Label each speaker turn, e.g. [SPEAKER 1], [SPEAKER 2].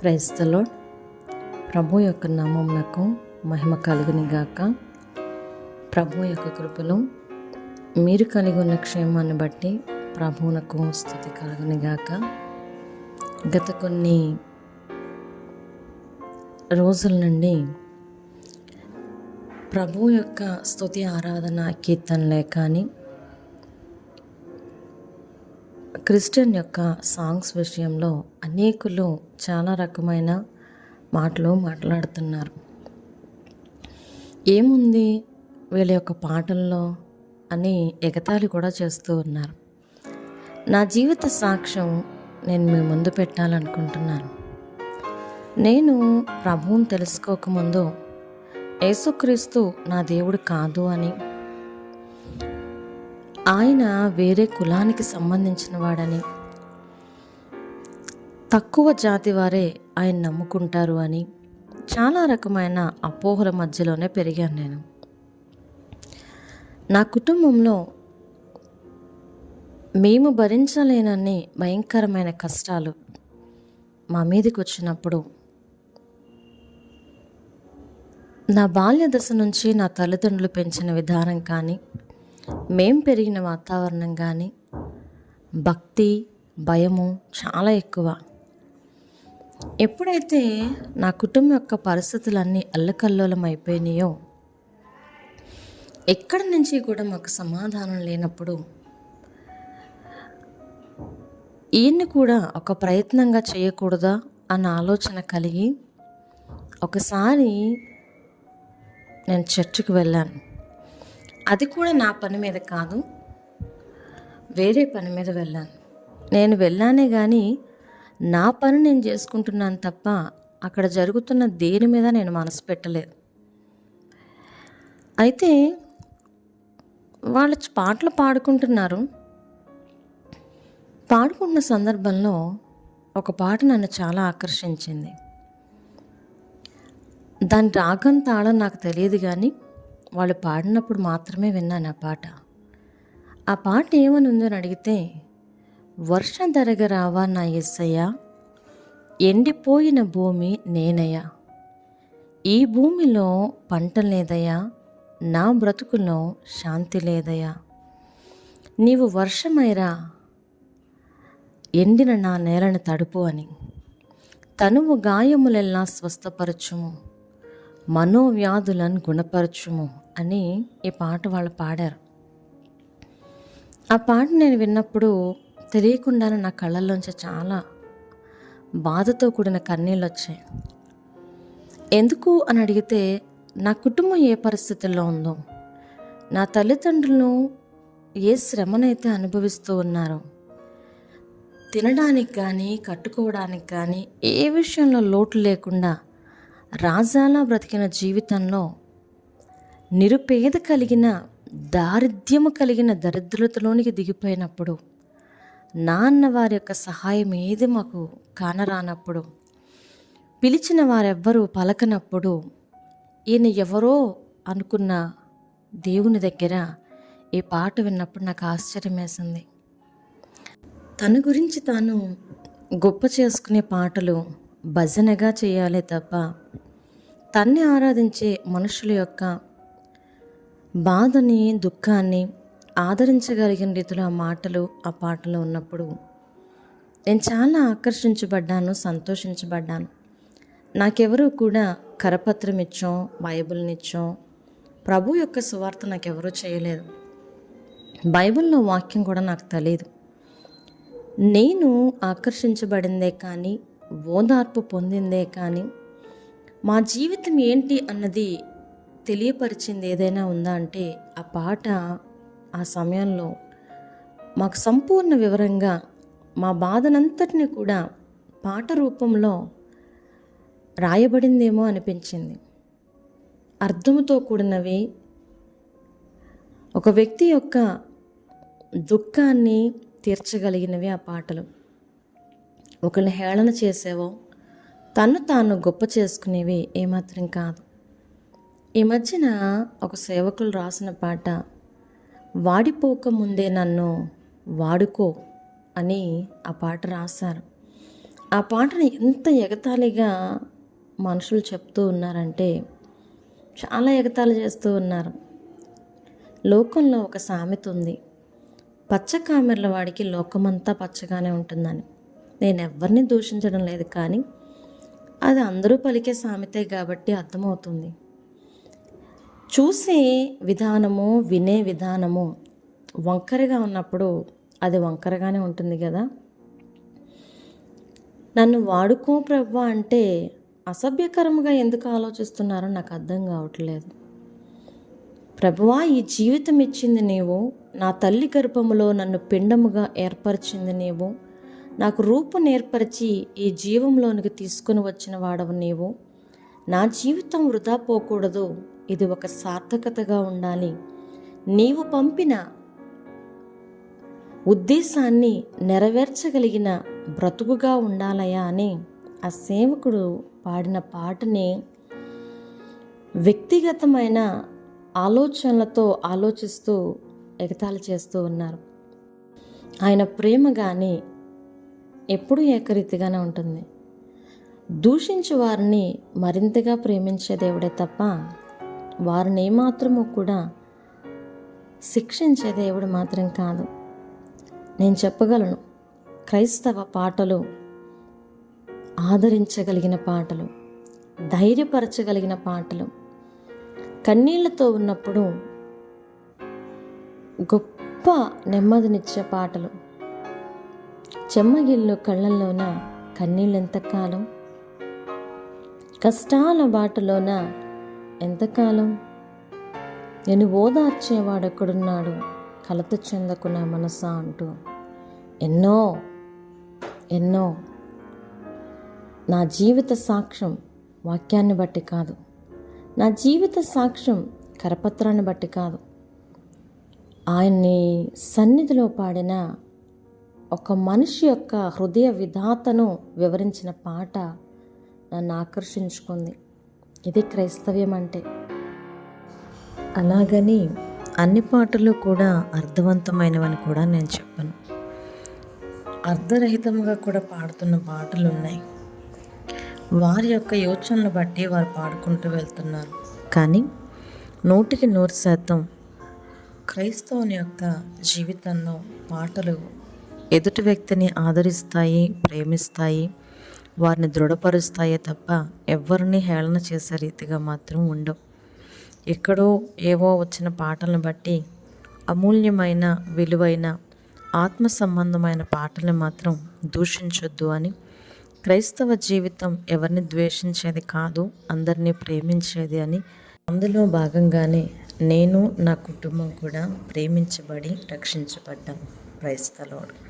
[SPEAKER 1] క్రైస్తలో ప్రభు యొక్క నామమునకు మహిమ కలుగుని గాక. ప్రభు యొక్క కృపలో మీరు కలిగి ఉన్న క్షేమాన్ని బట్టి ప్రభువునకు స్థుతి కలుగుని గాక. గత కొన్ని రోజుల నుండి ప్రభు యొక్క స్థుతి ఆరాధన కీర్తనలే కానీ క్రిస్టియన్ యొక్క సాంగ్స్ విషయంలో అనేకులు చాలా రకమైన మాటలు మాట్లాడుతున్నారు. ఏముంది వీళ్ళ యొక్క పాటల్లో అని ఎగతాళి కూడా చేస్తూ ఉన్నారు. నా జీవిత సాక్ష్యం నేను మీ ముందు పెట్టాలనుకుంటున్నాను. నేను ప్రభువుని తెలుసుకోకముందు యేసుక్రీస్తు నా దేవుడు కాదు అని ఆయన వేరే కులానికి సంబంధించిన వాడని. తక్కువ జాతి వారే ఆయన నమ్ముకుంటారు అని చాలా రకమైన అపోహల మధ్యలోనే పెరిగాను నేను. నా కుటుంబంలో మేము భరించలేనన్ని భయంకరమైన కష్టాలు మా మీదకి వచ్చినప్పుడు నా బాల్య దశ నుంచి నా తల్లిదండ్రులు పెంచిన విధానం కానీ మేం పెరిగిన వాతావరణం కానీ భక్తి భయము చాలా ఎక్కువ. ఎప్పుడైతే నా కుటుంబం యొక్క పరిస్థితులన్నీ అల్లకల్లోలం అయిపోయినాయో ఎక్కడి నుంచి కూడా మాకు సమాధానం లేనప్పుడు ఈయన్ని కూడా ఒక ప్రయత్నంగా చేయకూడదా అన్న ఆలోచన కలిగి ఒకసారి నేను చర్చికి వెళ్ళాను. అది కూడా నా పని మీద కాదు. వేరే పని మీద వెళ్ళాను. నేను వెళ్ళానే కానీ నా పని నేను చేసుకుంటున్నాను తప్ప అక్కడ జరుగుతున్న దేని మీద నేను మనసు పెట్టలేదు. అయితే వాళ్ళు పాటలు పాడుకుంటున్నారు. పాడుకుంటున్న సందర్భంలో ఒక పాట నన్ను చాలా ఆకర్షించింది. దాని రాగం తాళం నాకు తెలియదు కానీ వాళ్ళు పాడినప్పుడు మాత్రమే విన్నాను ఆ పాట. ఆ పాట ఏమని ఉందని అడిగితే వర్షం ధరగ రావా నా ఎస్సయ్య? ఎండిపోయిన భూమి నేనయ్యా. ఈ భూమిలో పంట లేదయ్యా. నా బ్రతుకులో శాంతి లేదయ్యా. నీవు వర్షమైరా ఎండిన నా నేలను తడుపు అని. తనువు గాయములెల్లా స్వస్థపరచుము. మనోవ్యాధులను గుణపరచుము అని ఈ పాట వాళ్ళు పాడారు. ఆ పాట నేను విన్నప్పుడు తెలియకుండానే నా కళ్ళల్లోంచి చాలా బాధతో కూడిన కన్నీళ్ళు వచ్చాయి. ఎందుకు అని అడిగితే నా కుటుంబం ఏ పరిస్థితుల్లో ఉందో నా తల్లిదండ్రులను ఏ శ్రమనైతే అనుభవిస్తూ ఉన్నారో తినడానికి కానీ కట్టుకోవడానికి కానీ ఏ విషయంలో లోటు లేకుండా రాజాలా బ్రతికిన జీవితంలో నిరుపేద కలిగిన దారిద్ర్యము కలిగిన దరిద్రతలోనికి దిగిపోయినప్పుడు నాన్న వారి యొక్క సహాయం ఏది మాకు కానరానప్పుడు పిలిచిన వారెవ్వరూ పలకనప్పుడు ఈయన ఎవరో అనుకున్న దేవుని దగ్గర ఈ పాట విన్నప్పుడు నాకు ఆశ్చర్యం వేసింది తన గురించి తాను గొప్ప చేసుకునే పాటలు భజనగా చేయాలి తప్ప తన్ని ఆరాధించే మనుషుల యొక్క బాధని దుఃఖాన్ని ఆదరించగలిగిన రీతిలో ఆ మాటలు ఆ పాటలు ఉన్నప్పుడు నేను చాలా ఆకర్షించబడ్డాను సంతోషించబడ్డాను. నాకెవరూ కూడా కరపత్రం ఇచ్చాం బైబిల్ని ఇచ్చాం ప్రభు యొక్క సువార్త నాకెవరూ చేయలేదు. బైబిల్లో వాక్యం కూడా నాకు తెలియదు నేను ఆకర్షించబడిందే కానీ ఓదార్పు పొందిందే కానీ మా జీవితం ఏంటి అన్నది తెలియపరిచింది ఏదైనా ఉందా అంటే ఆ పాట ఆ సమయంలో మాకు సంపూర్ణ వివరంగా మా బాధనంతటిని కూడా పాట రూపంలో రాయబడిందేమో అనిపించింది. అర్థముతో కూడినవి ఒక వ్యక్తి యొక్క దుఃఖాన్ని తీర్చగలిగినవి ఆ పాటలు. ఒకరిని హేళన చేసేవో తను తాను గొప్ప చేసుకునేవి ఏమాత్రం కాదు. ఈ మధ్యన ఒక సేవకులు రాసిన పాట వాడిపోక ముందే నన్ను వాడుకో అని ఆ పాట రాశారు. ఆ పాటను ఎంత ఎగతాళిగా మనుషులు చెప్తూ ఉన్నారంటే చాలా ఎగతాళి చేస్తూ ఉన్నారు. లోకంలో ఒక సామెత ఉంది పచ్చ కామెర్ల వాడికి లోకమంతా పచ్చగానే ఉంటుందని నేను ఎవరిని దూషించడం లేదు కానీ అది అందరూ పలికే సామెతే కాబట్టి అర్థమవుతుంది. చూసే విధానము వినే విధానము వంకరగా ఉన్నప్పుడు అది వంకరగానే ఉంటుంది కదా. నన్ను వాడుకో ప్రవ్వా అంటే అసభ్యకరంగా ఎందుకు ఆలోచిస్తున్నారో నాకు అర్థం కావట్లేదు. ప్రభువా ఈ జీవితం ఇచ్చింది నీవు నా తల్లి గర్భములో నన్ను పిండముగా ఏర్పరిచింది నీవు నాకు రూపు నేర్పరిచి ఈ జీవంలోనికి తీసుకుని వచ్చిన వాడవు నీవు. నా జీవితం వృధా పోకూడదు. ఇది ఒక సార్థకతగా ఉండాలి. నీవు పంపిన ఉద్దేశాన్ని నెరవేర్చగలిగిన బ్రతుకుగా ఉండాలయా అని ఆ సేవకుడు పాడిన పాటని వ్యక్తిగతమైన ఆలోచనలతో ఆలోచిస్తూ ఎగతాళి చేస్తూ ఉన్నారు. ఆయన ప్రేమ కానీ ఎప్పుడూ ఏకరీతిగానే ఉంటుంది. దూషించి వారిని మరింతగా ప్రేమించే దేవుడే తప్ప వారిని ఏమాత్రము కూడా శిక్షించే దేవుడు మాత్రం కాదు. నేను చెప్పగలను క్రైస్తవ పాటలు ఆదరించగలిగిన పాటలు ధైర్యపరచగలిగిన పాటలు కన్నీళ్ళతో ఉన్నప్పుడు గొప్ప నెమ్మదినిచ్చే పాటలు చెమ్మగిల్లు కళ్ళల్లోన కన్నీళ్ళు ఎంతకాలం కష్టాల బాటలోన ఎంతకాలం నేను ఓదార్చేవాడెక్కడున్నాడు కలత చెందకు నా మనసా అంటూ. ఎన్నో ఎన్నో. నా జీవిత సాక్ష్యం వాక్యాన్ని బట్టి కాదు. నా జీవిత సాక్ష్యం కరపత్రాన్ని బట్టి కాదు. ఆయన్ని సన్నిధిలో పాడిన ఒక మనిషి యొక్క హృదయ విధాతను వివరించిన పాట నన్ను ఆకర్షించుకుంది. ఇది క్రైస్తవ్యం అంటే. అలాగని అన్ని పాటలు కూడా అర్థవంతమైనవని కూడా నేను చెప్పను. అర్ధరహితంగా కూడా పాడుతున్న పాటలు ఉన్నాయి వారి యొక్క యోచనలు బట్టి వారు పాడుకుంటూ వెళ్తున్నారు. కానీ నూటికి నూరు శాతం క్రైస్తవుని యొక్క జీవితంలో పాటలు ఎదుటి వ్యక్తిని ఆదరిస్తాయి ప్రేమిస్తాయి వారిని దృఢపరుస్తాయే తప్ప ఎవరిని హేళన చేసే రీతిగా మాత్రం ఉండవు. ఎక్కడో ఏవో వచ్చిన పాటలను బట్టి అమూల్యమైన విలువైన ఆత్మ సంబంధమైన పాటల్ని మాత్రం దూషించొద్దు అని క్రైస్తవ జీవితం ఎవరిని ద్వేషించేది కాదు అందరినీ ప్రేమించేది అని అందులో భాగంగానే నేను నా కుటుంబం కూడా ప్రేమించబడి రక్షించబడ్డాం. క్రైస్తలోడు